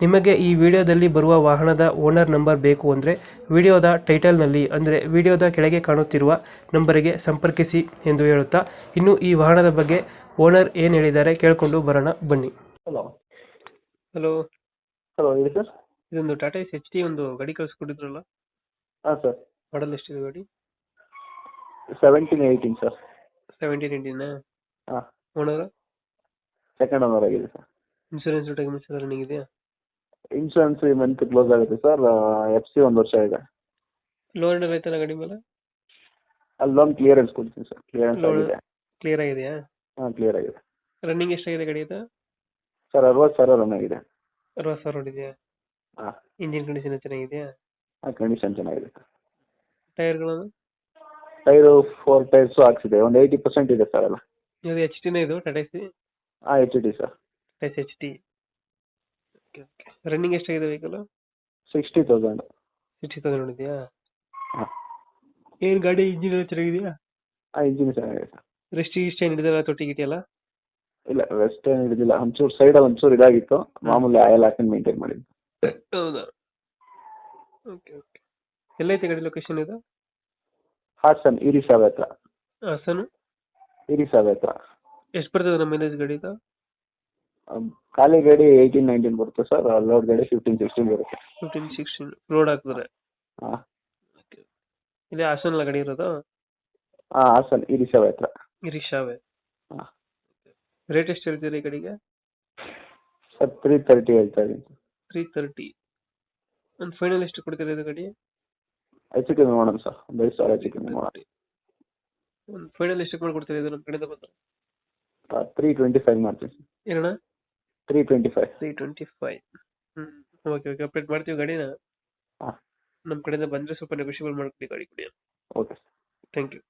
ನಿಮಗೆ ಈ ವಿಡಿಯೋದಲ್ಲಿ ಬರುವ ವಾಹನದ ಓನರ್ ನಂಬರ್ ಬೇಕು ಅಂದರೆ ವಿಡಿಯೋದ ಟೈಟಲ್ನಲ್ಲಿ ಅಂದರೆ ವಿಡಿಯೋದ ಕೆಳಗೆ ಕಾಣುತ್ತಿರುವ ನಂಬರಿಗೆ ಸಂಪರ್ಕಿಸಿ ಎಂದು ಹೇಳುತ್ತಾ ಇನ್ನು ಈ ವಾಹನದ ಬಗ್ಗೆ ಓನರ್ ಏನು ಹೇಳಿದ್ದಾರೆ ಕೇಳಿಕೊಂಡು ಬರೋಣ ಬನ್ನಿ. ಹಲೋ. ಹಲೋ. ಹಲೋ ಹೇಳಿ ಸರ್. ಇದೊಂದು ಟಾಟಾ ಎಸ್ ಎಚ್ ಡಿ ಒಂದು ಗಾಡಿ ಕಳಿಸ್ಕೊಟ್ಟಿದ್ರಲ್ಲ? ಹಾಂ ಸರ್. ಮಾಡಲ್ ಎಷ್ಟಿದೆ ಗಾಡಿ? Seventeen eighteen sir. Seventeen eighteen ಹಾಂ. ಓನರ್ ಸೆಕೆಂಡ್ ಓನರ್ ಆಗಿದೆ ಸರ್. ಇನ್ಶೂರೆನ್ಸ್ ಎಲ್ಲ ರನ್ನಿಂಗ್ ಇದೆಯಾ ಇನ್ಶೂರೆನ್ಸ್ ಈ ಮಂತ್ ಕ್ಲೋಸ್ ಆಗುತ್ತೆ ಸರ್ ಎಫ್ ಸಿ ಒಂದು ವರ್ಷ ಇದೆ. ಲೋನ್ ಎಲ್ಲ ಐತಲ್ಲ ಗಾಡಿ ಮೇಲೆ? ಅಲ್ಲಿ ಲೋನ್ ಕ್ಲಿಯರೆನ್ಸ್ ಕೊಡ್ತೀನಿ ಸರ್ ಕ್ಲಿಯರೆನ್ಸ್ Loan- ಆಗಿದೆ. ಕ್ಲಿಯರ್ ಆಗಿದೆಯಾ? ಹಾಂ ಕ್ಲಿಯರ್ ಆಗಿದೆ. ರನ್ನಿಂಗ್ ಎಷ್ಟಾಗಿದೆ ಗಾಡಿ ಇದು? ಸರ್ ಅರವತ್ತು ಸಾವಿರ ರನ್ ಆಗಿದೆ. ಅರವತ್ತು ಸಾವಿರ ಹೊಡಿದೆಯಾ ಹಾಂ. ಇಂಜಿನ್ ಕಂಡೀಷನ್ ಚೆನ್ನಾಗಿದೆಯಾ? ಕಂಡೀಷನ್ ಚೆನ್ನಾಗಿದೆ ಸರ್ ಟೈರ್ಗಳನ್ನು ಟೈರು ಫೋರ್ ಟೈರ್ಸು ಹಾಕ್ಸಿದೆ ಒಂದು ಏಯ್ಟಿ ಪರ್ಸೆಂಟ್ ಇದೆ ಸರ್ ಎಲ್ಲ. ಇದು ಎಚ್ ಟಿನೇ ಇದು ಟಾಟಾ ಸಿ ಹಾಂ H D sir H T running ಎಷ್ಟಾಗಿದೆ vehicle sixty thousand sixty thousand ಇದೆಯಾ ಹಾಂ. ಏನು ಗಾಡಿ ಇಂಜಿನ್ ಎಲ್ಲ ಚೆನ್ನಾಗಿದೆಯಾ? ಆ ಇಂಜಿನ್ ಚೆನ್ನಾಗಿದೆ ಸರ್. ರೆಸ್ಟ್ ಇಷ್ಟ ಏನು ಹಿಡಿದಲ್ಲ ತೊಟ್ಟಿ ಗಿಟಿಯಲ್ಲ ಇಲ್ಲ ರೆಸ್ಟ್ ಏನು ಹಿಡಿದಿಲ್ಲ. ಒಂಚೂರು ಸೈಡಲ್ಲಿ ಒಂಚೂರು ಇದಾಗಿತ್ತು. ಮಾಮೂಲಿ ಆಯಲ್ ಹಾಕೊಂಡು ಮೇಂಟೈನ್ ಮಾಡಿದ್ದು. ಹೌದಾ? ಓಕೆ ಓಕೆ ಎಲ್ಲೈತೆ ಗಾಡಿ ಲೊಕೇಶನ್ ಇದು? ಹಾಸನ್ ಇರಿಸಾವೆ ಹತ್ರ. ಹಾಸನ್? ಇರಿಸಾವೆ ಹತ್ರ. ಎಷ್ಟು ಬರ್ತದೆ ನಮ್ಮ ಮೈಲೇಜ್ ಗಾಡಿ ಇದು? ಖಾಲಿ ಗಾಡಿ ಏಯ್ಟೀನ್ ನೈನ್ಟೀನ್ ಬರುತ್ತೆ ಸರ್. ಲೋಡ್ ಗಾಡಿ ಫಿಫ್ಟೀನ್ ಸಿಕ್ಸ್ಟೀನ್ ಬರುತ್ತೆ. ಫಿಫ್ಟೀನ್ ಸಿಕ್ಸ್ಟೀನ್ ರೋಡ್ ಹಾಕಿದ್ರೆ ಹಾಂ. ಇಲ್ಲೇ ಹಾಸನ್ ಗಾಡಿ ಇರೋದು? ಹಾಂ ಹಾಸನ್ ಇರಿಸಾವೆ ಹತ್ರ. ಇರಿಷಾವೆ ಹಾಂ. ರೇಟ್ ಎಷ್ಟು ಹೇಳ್ತೀರಿ ಈ ಗಾಡಿಗೆ? ಸರ್ ತ್ರೀ ತರ್ಟಿ ಹೇಳ್ತಾ ಇದ್ದೀನಿ ತ್ರೀ ತರ್ಟಿ ಒಂದು ಫೈನಲ್ ಎಷ್ಟು ಕೊಡ್ತೀರಿ ಇದು ಗಾಡಿ? ಹೆಚ್ಚು ಕಮ್ಮಿ ಮಾಡೋಣ ಸರ್. ಒಂದು ಐದು ಸಾವಿರ ಹೆಚ್ಚು ಕಮ್ಮಿ ಮಾಡೋಣ ಒಂದು ಫೈನಲ್ ಎಷ್ಟು ಮಾಡ್ಕೊಡ್ತೀರಾ ಇದು ನಮ್ಮ ಕಡೆಯಿಂದ ಬಂದ್ರೆ? ತ್ರೀ ಟ್ವೆಂಟಿ ಫೈವ್ ಮಾಡ್ತೀನಿ ಏನಣ್ಣ? Three twenty five three twenty five ಹ್ಞೂ ಓಕೆ ಓಕೆ ಅಪ್ಡೇಟ್ ಮಾಡ್ತೀವಿ ಗಾಡಿನ ಹಾಂ. ನಮ್ಮ ಕಡೆಯಿಂದ ಬಂದರೆ ಸ್ವಲ್ಪ ನೆಗೋಷಿಯಬಲ್ ಮಾಡ್ಕೊಡಿ ಗಾಡಿ ಕೊಡಿ ಓಕೆ ಥ್ಯಾಂಕ್ ಯು